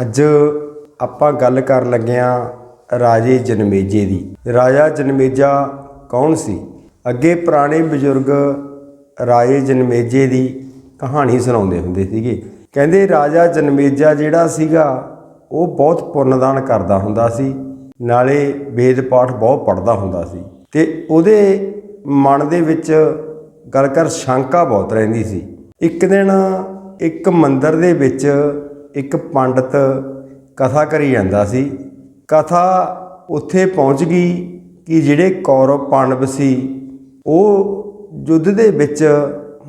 ਅੱਜ ਆਪਾਂ ਗੱਲ ਕਰਨ ਲੱਗੇ ਹਾਂ ਰਾਜੇ ਜਨਮੇਜੇ ਦੀ। ਰਾਜਾ ਜਨਮੇਜਾ ਕੌਣ ਸੀ? ਅੱਗੇ ਪੁਰਾਣੇ ਬਜ਼ੁਰਗ ਰਾਜੇ ਜਨਮੇਜੇ ਦੀ ਕਹਾਣੀ ਸੁਣਾਉਂਦੇ ਹੁੰਦੇ ਸੀਗੇ। ਕਹਿੰਦੇ ਰਾਜਾ ਜਨਮੇਜਾ ਜਿਹੜਾ ਸੀਗਾ, ਉਹ ਬਹੁਤ ਪੁੰਨਦਾਨ ਕਰਦਾ ਹੁੰਦਾ ਸੀ, ਨਾਲੇ ਵੇਦ ਪਾਠ ਬਹੁਤ ਪੜ੍ਹਦਾ ਹੁੰਦਾ ਸੀ। ਤੇ ਉਹਦੇ ਮਨ ਦੇ ਵਿੱਚ ਗੱਲ ਕਰ ਸ਼ੰਕਾ ਬਹੁਤ ਰਹਿੰਦੀ ਸੀ। ਇੱਕ ਦਿਨ ਇੱਕ ਮੰਦਰ ਦੇ ਵਿੱਚ ਇੱਕ ਪੰਡਤ ਕਥਾ ਕਰੀ ਜਾਂਦਾ ਸੀ। ਕਥਾ ਉੱਥੇ ਪਹੁੰਚ ਗਈ ਕਿ ਜਿਹੜੇ ਕੌਰਵ ਪਾਂਡਵ ਸੀ, ਉਹ ਯੁੱਧ ਦੇ ਵਿੱਚ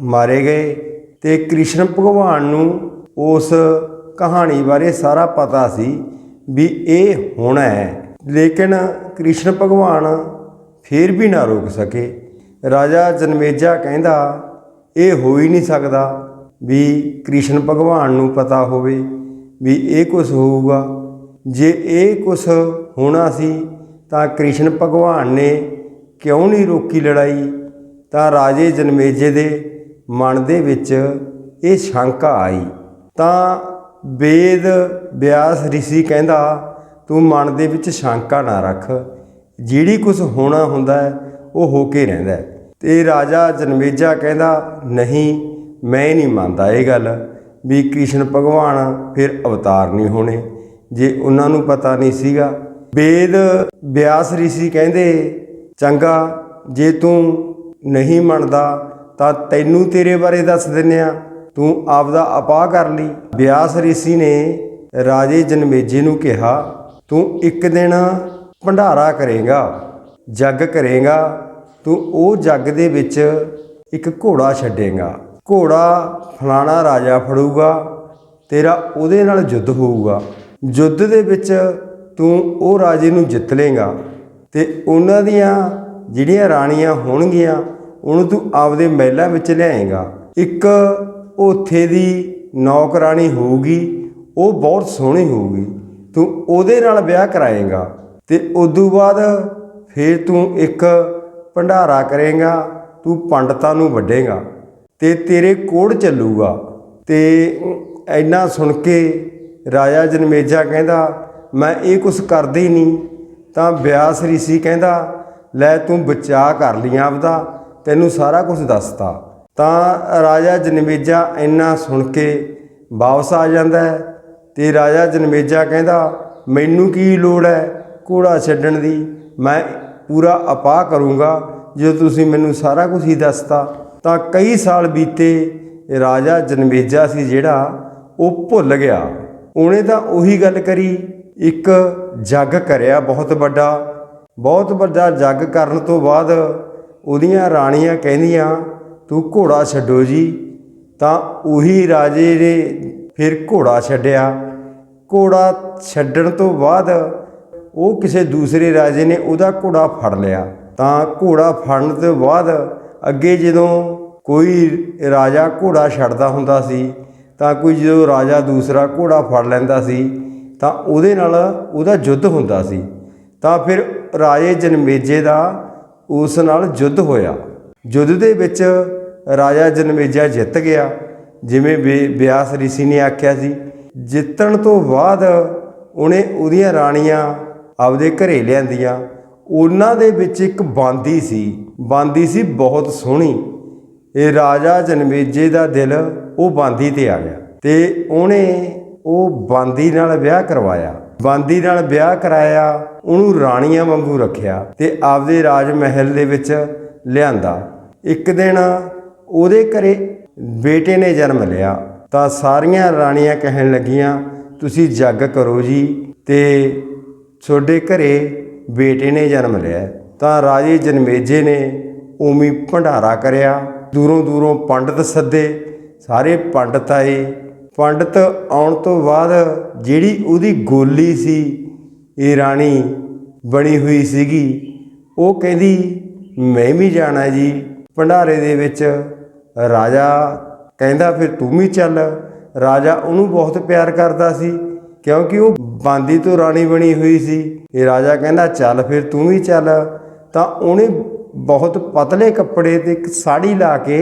ਮਾਰੇ ਗਏ ਤੇ ਕ੍ਰਿਸ਼ਨ ਭਗਵਾਨ ਨੂੰ ਉਸ ਕਹਾਣੀ ਬਾਰੇ ਸਾਰਾ ਪਤਾ ਸੀ ਵੀ ਇਹ ਹੋਣਾ ਹੈ। ਲੇਕਿਨ ਕ੍ਰਿਸ਼ਨ ਭਗਵਾਨ ਫੇਰ ਵੀ ਨਾ ਰੋਕ ਸਕੇ। ਰਾਜਾ ਜਨਮੇਜਾ ਕਹਿੰਦਾ, ਇਹ ਹੋ ਹੀ ਨਹੀਂ ਸਕਦਾ। ਵੀ ਕ੍ਰਿਸ਼ਨ ਭਗਵਾਨ ਨੂੰ ਪਤਾ ਹੋਵੇ ਵੀ ਇਹ ਕੁਝ ਹੋਊਗਾ। ਜੇ ਇਹ ਕੁਝ ਹੋਣਾ ਸੀ ਤਾਂ ਕ੍ਰਿਸ਼ਨ ਭਗਵਾਨ ਨੇ ਕਿਉਂ ਨਹੀਂ ਰੋਕੀ ਲੜਾਈ? ਤਾਂ ਰਾਜੇ ਜਨਮੇਜੇ ਦੇ ਮਨ ਦੇ ਵਿੱਚ ਇਹ ਸ਼ੰਕਾ ਆਈ। ਤਾਂ ਵੇਦ ਵਿਆਸ ઋષਿ ਕਹਿੰਦਾ, ਤੂੰ ਮਨ ਦੇ ਵਿੱਚ ਸ਼ੰਕਾ ਨਾ ਰੱਖ। ਜਿਹੜੀ ਕੁਝ ਹੋਣਾ ਹੁੰਦਾ ਉਹ ਹੋ ਕੇ ਰਹਿੰਦਾ ਹੈ। ਤੇ ਰਾਜਾ ਜਨਮੇਜਾ ਕਹਿੰਦਾ, ਨਹੀਂ ਮੈਂ ਨਹੀਂ ਮੰਨਦਾ ਇਹ ਗੱਲ ਵੀ ਕ੍ਰਿਸ਼ਨ ਭਗਵਾਨ ਫਿਰ ਅਵਤਾਰ ਨਹੀਂ ਹੋਣੇ ਜੇ ਉਹਨਾਂ ਨੂੰ ਪਤਾ ਨਹੀਂ ਸੀਗਾ ਵੇਦ ਵਿਆਸ ઋષਿ ਕਹਿੰਦੇ ਚੰਗਾ ਜੇ ਤੂੰ ਨਹੀਂ ਮੰਨਦਾ ਤਾਂ ਤੈਨੂੰ ਤੇਰੇ ਬਾਰੇ ਦੱਸ ਦਿੰਨੇ ਆ ਤੂੰ ਆਪਦਾ ਅਪਾਹ ਕਰ ਲਈ ਵਿਆਸ ઋષਿ ਨੇ ਰਾਜੇ ਜਨਮੇਜੇ ਨੂੰ ਕਿਹਾ ਤੂੰ ਇੱਕ ਦਿਨ ਭੰਡਾਰਾ ਕਰੇਗਾ ਜੱਗ ਕਰੇਗਾ ਤੂੰ ਉਹ ਜੱਗ ਦੇ ਵਿੱਚ ਇੱਕ ਘੋੜਾ ਛੱਡੇਗਾ ਘੋੜਾ ਫਲਾਣਾ ਰਾਜਾ ਫੜੂਗਾ, ਤੇਰਾ ਉਹਦੇ ਨਾਲ ਯੁੱਧ ਹੋਊਗਾ। ਯੁੱਧ ਦੇ ਵਿੱਚ ਤੂੰ ਉਹ ਰਾਜੇ ਨੂੰ ਜਿੱਤ ਲੇਗਾ ਤੇ ਉਹਨਾਂ ਦੀਆਂ ਜਿਹੜੀਆਂ ਰਾਣੀਆਂ ਹੋਣਗੀਆਂ, ਉਹਨੂੰ ਤੂੰ ਆਪਦੇ ਮਹਿਲਾਂ ਵਿੱਚ ਲਿਆਏਗਾ। ਇੱਕ ਉੱਥੇ ਦੀ ਨੌਕਰਾਨੀ ਹੋਊਗੀ, ਉਹ ਬਹੁਤ ਸੋਹਣੀ ਹੋਊਗੀ। ਤੂੰ ਉਹਦੇ ਨਾਲ ਵਿਆਹ ਕਰਾਏਗਾ ਤੇ ਤੋਂ ਬਾਅਦ ਫਿਰ ਤੂੰ ਇੱਕ ਭੰਡਾਰਾ ਕਰੇਗਾ, ਤੂੰ ਪੰਡਤਾਂ ਨੂੰ ਵੱਢੇਗਾ। ਤੇ ਤੇਰੇ ਕੋੜ ਚੱਲੂਗਾ। ਤੇ ਐਨਾ ਸੁਣ ਕੇ ਰਾਜਾ ਜਨਮੇਜਾ ਕਹਿੰਦਾ, ਮੈਂ ਇਹ ਕੁਛ ਕਰਦਾ ਹੀ ਨਹੀਂ, ਤਾਂ ਵਿਆਸ ઋષਿ ਕਹਿੰਦਾ, ਲੈ ਤੂੰ ਬਚਾ ਕਰ ਲਈ ਆਪਦਾ, ਤੈਨੂੰ ਸਾਰਾ ਕੁਝ ਦੱਸਤਾ। ਤਾਂ ਰਾਜਾ ਜਨਮੇਜਾ ਇੰਨਾ ਸੁਣ ਕੇ ਵਾਪਸ ਆ ਜਾਂਦਾ ਹੈ ਤੇ ਰਾਜਾ ਜਨਮੇਜਾ ਕਹਿੰਦਾ, ਮੈਨੂੰ ਕੀ ਲੋੜ ਹੈ ਘੋੜਾ ਛੱਡਣ ਦੀ? ਮੈਂ ਪੂਰਾ ਅਪਾਹ ਕਰੂੰਗਾ ਜੇ ਤੁਸੀਂ ਮੈਨੂੰ ਸਾਰਾ ਕੁਝ ਹੀ ਦੱਸਤਾ। ਤਾਂ ਕਈ ਸਾਲ ਬੀਤੇ ਰਾਜਾ ਜਨਮੇਜਾ ਸੀ ਜਿਹੜਾ, ਉਹ ਭੁੱਲ ਗਿਆ। ਉਹਨੇ ਤਾਂ ਉਹੀ ਗੱਲ ਕਰੀ, ਇੱਕ ਜੱਗ ਕਰਿਆ ਬਹੁਤ ਵੱਡਾ। ਬਹੁਤ ਵੱਡਾ ਜੱਗ ਕਰਨ ਤੋਂ ਬਾਅਦ ਉਹਦੀਆਂ ਰਾਣੀਆਂ ਕਹਿੰਦੀਆਂ, ਤੂੰ ਘੋੜਾ ਛੱਡੋ ਜੀ। ਤਾਂ ਉਹੀ ਰਾਜੇ ਨੇ ਫਿਰ ਘੋੜਾ ਛੱਡਿਆ। ਘੋੜਾ ਛੱਡਣ ਤੋਂ ਬਾਅਦ ਉਹ ਕਿਸੇ ਦੂਸਰੇ ਰਾਜੇ ਨੇ ਉਹਦਾ ਘੋੜਾ ਫੜ ਲਿਆ। ਤਾਂ ਘੋੜਾ ਫੜਨ ਤੋਂ ਬਾਅਦ ਅੱਗੇ ਜਦੋਂ ਕੋਈ ਰਾਜਾ ਘੋੜਾ ਛੱਡਦਾ ਹੁੰਦਾ ਸੀ, ਤਾਂ ਕੋਈ ਜਦੋਂ ਰਾਜਾ ਦੂਸਰਾ ਘੋੜਾ ਫੜ ਲੈਂਦਾ ਸੀ, ਤਾਂ ਉਹਦੇ ਨਾਲ ਉਹਦਾ ਯੁੱਧ ਹੁੰਦਾ ਸੀ। ਤਾਂ ਫਿਰ ਰਾਜੇ ਜਨਮੇਜੇ ਦਾ ਉਸ ਨਾਲ ਯੁੱਧ ਹੋਇਆ। ਯੁੱਧ ਦੇ ਵਿੱਚ ਰਾਜਾ ਜਨਮੇਜਾ ਜਿੱਤ ਗਿਆ, ਜਿਵੇਂ ਵੇ- ਵਿਆਸ ઋષਿ ਨੇ ਆਖਿਆ ਸੀ। ਜਿੱਤਣ ਤੋਂ ਬਾਅਦ ਉਹਨੇ ਉਹਦੀਆਂ ਰਾਣੀਆਂ ਆਪਦੇ ਘਰੇ ਲਿਆਂਦੀਆਂ ਉਹਨਾਂ ਦੇ ਵਿੱਚ ਇੱਕ ਬਾਂਦੀ ਸੀ। ਬਾਂਦੀ ਸੀ ਬਹੁਤ ਸੋਹਣੀ। ਇਹ ਰਾਜਾ ਜਨਮੇਜੇ ਦਾ ਦਿਲ ਉਹ ਬਾਂਦੀ ਤੇ ਆ ਗਿਆ ਤੇ ਉਹਨੇ ਉਹ ਬਾਂਦੀ ਨਾਲ ਵਿਆਹ ਕਰਵਾਇਆ। ਬਾਂਦੀ ਨਾਲ ਵਿਆਹ ਕਰਾਇਆ, ਉਹਨੂੰ ਰਾਣੀਆਂ ਵਾਂਗੂ ਰੱਖਿਆ ਤੇ ਆਪਦੇ ਰਾਜ ਮਹਿਲ ਦੇ ਵਿੱਚ ਲਿਆਂਦਾ। ਇੱਕ ਦਿਨ ਉਹਦੇ ਘਰੇ ਬੇਟੇ ਨੇ ਜਨਮ ਲਿਆ। ਤਾਂ ਸਾਰੀਆਂ ਰਾਣੀਆਂ ਕਹਿਣ ਲੱਗੀਆਂ, ਤੁਸੀਂ ਜੱਗ ਕਰੋ ਜੀ ਤੇ ਤੁਹਾਡੇ ਘਰੇ ਬੇਟੇ ਨੇ ਜਨਮ ਲਿਆ। ਤਾਂ ਰਾਜੇ ਜਨਮੇਜੇ ਨੇ ਉਮੀ ਭੰਡਾਰਾ ਕਰਿਆ। ਦੂਰੋਂ ਦੂਰੋਂ ਪੰਡਤ ਸੱਦੇ। ਸਾਰੇ ਪੰਡਤ ਆਏ। ਪੰਡਤ ਆਉਣ ਤੋਂ ਬਾਅਦ ਜਿਹੜੀ ਉਹਦੀ ਗੋਲੀ ਸੀ, ਇਹ ਰਾਣੀ ਬਣੀ ਹੋਈ ਸੀਗੀ। ਉਹ ਕਹਿੰਦੀ, ਮੈਂ ਵੀ ਜਾਣਾ ਜੀ। ਭੰਡਾਰੇ ਦੇ ਵਿੱਚ ਰਾਜਾ ਕਹਿੰਦਾ, ਫਿਰ ਤੂੰ ਵੀ ਚੱਲ। ਰਾਜਾ ਉਹਨੂੰ ਬਹੁਤ ਪਿਆਰ ਕਰਦਾ ਸੀ, ਕਿਉਂਕਿ ਉਹ ਬਾਂਦੀ ਤੋਂ ਰਾਣੀ ਬਣੀ ਹੋਈ ਸੀ। ਇਹ ਰਾਜਾ ਕਹਿੰਦਾ, ਚੱਲ ਫਿਰ ਤੂੰ ਵੀ ਚੱਲ। ਤਾਂ ਉਹਨੇ ਬਹੁਤ ਪਤਲੇ ਕੱਪੜੇ ਤੇ ਇੱਕ ਸਾੜੀ ਲਾ ਕੇ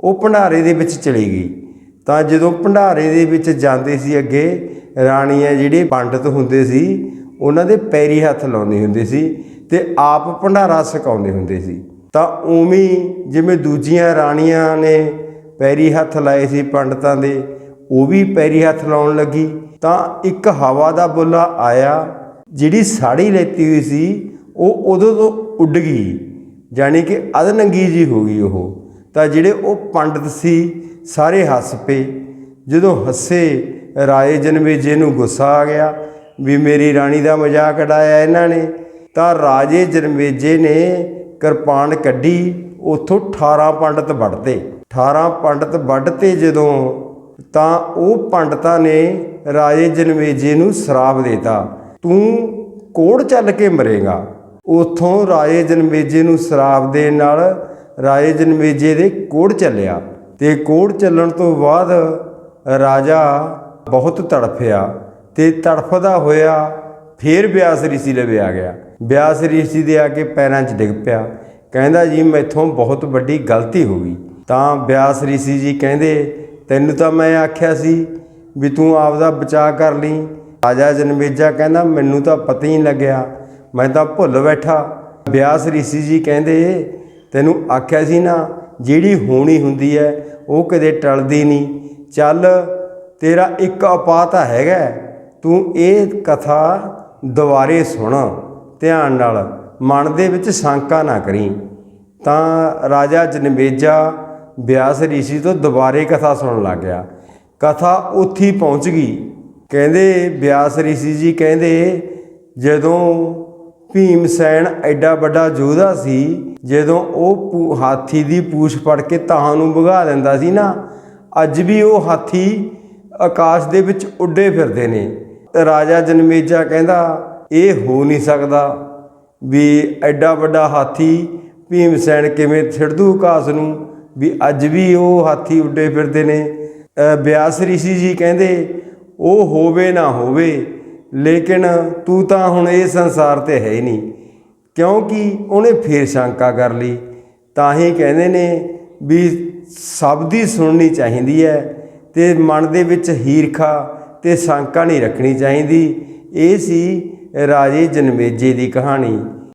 ਉਹ ਭੰਡਾਰੇ ਦੇ ਵਿੱਚ ਚਲੀ ਗਈ। ਤਾਂ ਜਦੋਂ ਭੰਡਾਰੇ ਦੇ ਵਿੱਚ ਜਾਂਦੇ ਸੀ ਅੱਗੇ, ਰਾਣੀਆਂ ਜਿਹੜੇ ਪੰਡਤ ਹੁੰਦੇ ਸੀ, ਉਹਨਾਂ ਦੇ ਪੈਰੀ ਹੱਥ ਲਾਉਂਦੇ ਹੁੰਦੇ ਸੀ ਤੇ ਆਪ ਭੰਡਾਰਾ ਛਕਾਉਂਦੇ ਹੁੰਦੇ ਸੀ। ਤਾਂ ਉਵੇਂ ਜਿਵੇਂ ਦੂਜੀਆਂ ਰਾਣੀਆਂ ਨੇ ਪੈਰੀ ਹੱਥ ਲਾਏ ਸੀ ਪੰਡਤਾਂ ਦੇ, ਉਹ ਵੀ ਪੈਰੀ ਹੱਥ ਲਾਉਣ ਲੱਗੀ। ਤਾਂ ਇੱਕ ਹਵਾ ਦਾ ਬੁੱਲਾ ਆਇਆ ਜਿਹੜੀ ਸਾੜੀ ਲੈਤੀ ਹੋਈ ਸੀ, ਉਹ ਉਦੋਂ ਤੋਂ ਉੱਡ ਗਈ। ਜਾਣੀ ਕਿ ਅਧਨੰਗੀ ਜੀ ਹੋ ਗਈ ਉਹ। ਤਾਂ ਜਿਹੜੇ ਉਹ ਪੰਡਤ ਸੀ, ਸਾਰੇ ਹੱਸ ਪਏ। ਜਦੋਂ ਹੱਸੇ, ਰਾਏ ਜਨਮੇਜੇ ਨੂੰ ਗੁੱਸਾ ਆ ਗਿਆ ਵੀ ਮੇਰੀ ਰਾਣੀ ਦਾ ਮਜ਼ਾਕ ਉਡਾਇਆ ਇਹਨਾਂ ਨੇ, ਤਾਂ ਰਾਜੇ ਜਨਮੇਜੇ ਨੇ ਕਿਰਪਾਨ ਕੱਢੀ, ਉਥੋਂ 18 ਪੰਡਤ ਵੱਢਤੇ। 18 ਪੰਡਤ ਵੱਢਤੇ ਜਦੋਂ, ਤਾਂ ਉਹ ਪੰਡਤਾਂ ਨੇ ਰਾਜੇ ਜਨਮੇਜੇ ਨੂੰ ਸ਼ਰਾਪ ਦੇਤਾ। ਤੂੰ ਕੋੜ ਚੱਲ ਕੇ ਮਰੇਗਾ। ਉਥੋਂ ਰਾਏ ਜਨਮੇਜੇ ਨੂੰ ਸ਼ਰਾਬ ਦੇਣ ਨਾਲ ਰਾਏ ਜਨਮੇਜੇ ਦੇ ਕੋੜ ਚੱਲਿਆ ਤੇ ਕੋੜ ਚੱਲਣ ਤੋਂ ਬਾਅਦ ਰਾਜਾ ਬਹੁਤ ਤੜਫਿਆ ਤੇ ਤੜਫਦਾ ਹੋਇਆ ਫੇਰ ਬਿਆਸ ਰਿਸ਼ੀ ਲਵੇ ਆ ਗਿਆ। ਬਿਆਸ ਰਿਸ਼ੀ ਦੇ ਆ ਕੇ ਪੈਰਾਂ 'ਚ ਡਿੱਗ ਪਿਆ। ਕਹਿੰਦਾ, ਜੀ, ਮੈਥੋਂ ਬਹੁਤ ਵੱਡੀ ਗਲਤੀ ਹੋ ਗਈ। ਤਾਂ ਬਿਆਸ ਰਿਸ਼ੀ ਜੀ ਕਹਿੰਦੇ, ਤੈਨੂੰ ਤਾਂ ਮੈਂ ਆਖਿਆ ਸੀ ਵੀ ਤੂੰ ਆਪਦਾ ਬਚਾਅ ਕਰ ਲਈ ਰਾਜਾ ਜਨਮੇਜਾ ਕਹਿੰਦਾ, ਮੈਨੂੰ ਤਾਂ ਪਤਾ ਹੀ ਨਹੀਂ ਲੱਗਿਆ। ਮੈਂ ਤਾਂ ਭੁੱਲ ਬੈਠਾ। ਬਿਆਸ ਰਿਸ਼ੀ ਜੀ ਕਹਿੰਦੇ, ਤੈਨੂੰ ਆਖਿਆ ਸੀ ਨਾ, ਜਿਹੜੀ ਹੋਣੀ ਹੁੰਦੀ ਹੈ, ਉਹ ਕਦੇ ਟਲਦੀ ਨਹੀਂ। ਚੱਲ, ਤੇਰਾ ਇੱਕ ਉਪਾਅ ਤਾਂ ਹੈਗਾ ਤੂੰ ਇਹ ਕਥਾ ਦੁਬਾਰੇ ਸੁਣ, ਧਿਆਨ ਨਾਲ। ਮਨ ਦੇ ਵਿੱਚ ਸ਼ੰਕਾ ਨਾ ਕਰੀ। ਤਾਂ ਰਾਜਾ ਜਨਮੇਜਾ ਬਿਆਸ ਰਿਸ਼ੀ ਤੋਂ ਦੁਬਾਰੇ ਕਥਾ ਸੁਣਨ ਲੱਗ ਗਿਆ। ਕਥਾ ਉੱਥੇ ਪਹੁੰਚ ਗਈ। ਕਹਿੰਦੇ ਬਿਆਸ ਰਿਸ਼ੀ ਜੀ ਕਹਿੰਦੇ, ਜਦੋਂ ਭੀਮ ਸੈਨ ਐਡਾ ਵੱਡਾ ਯੋਧਾ ਸੀ, ਜਦੋਂ ਉਹ ਪੂ- ਹਾਥੀ ਦੀ ਪੂਛ ਫੜ ਕੇ ਤਾਹਾਂ ਨੂੰ ਭਗਾ ਦਿੰਦਾ ਸੀ ਨਾ, ਅੱਜ ਵੀ ਉਹ ਹਾਥੀ ਆਕਾਸ਼ ਦੇ ਵਿੱਚ ਉੱਡੇ ਫਿਰਦੇ ਨੇ। ਰਾਜਾ ਜਨਮੇਜਾ ਕਹਿੰਦਾ, ਇਹ ਹੋ ਨਹੀਂ ਸਕਦਾ ਵੀ ਐਡਾ ਵੱਡਾ ਹਾਥੀ ਭੀਮ ਸੈਨ ਕਿਵੇਂ ਛਿੜਦੂ ਆਕਾਸ਼ ਨੂੰ, ਵੀ ਅੱਜ ਵੀ ਉਹ ਹਾਥੀ ਉੱਡੇ ਫਿਰਦੇ ਨੇ। ਬਿਆਸ ਰਿਸ਼ੀ ਜੀ ਕਹਿੰਦੇ ਉਹ ਹੋਵੇ ਨਾ ਹੋਵੇ, ਲੇਕਿਨ ਤੂੰ ਤਾਂ ਹੁਣ ਇਹ ਸੰਸਾਰ ਤੇ ਹੈ ਹੀ ਨਹੀਂ। ਕਿਉਂਕਿ ਉਹਨੇ ਫੇਰ ਸ਼ੰਕਾ ਕਰ ਲਈ। ਤਾਂ ਹੀ ਕਹਿੰਦੇ ਨੇ ਵੀ ਸਭ ਦੀ ਸੁਣਨੀ ਚਾਹੀਦੀ ਹੈ ਤੇ ਮਨ ਦੇ ਵਿੱਚ ਹੀਰਖਾ ਤੇ ਸ਼ੰਕਾ ਨਹੀਂ ਰੱਖਣੀ ਚਾਹੀਦੀ। ਇਹ ਸੀ ਰਾਜੇ ਜਨਮੇਜੇ ਦੀ ਕਹਾਣੀ।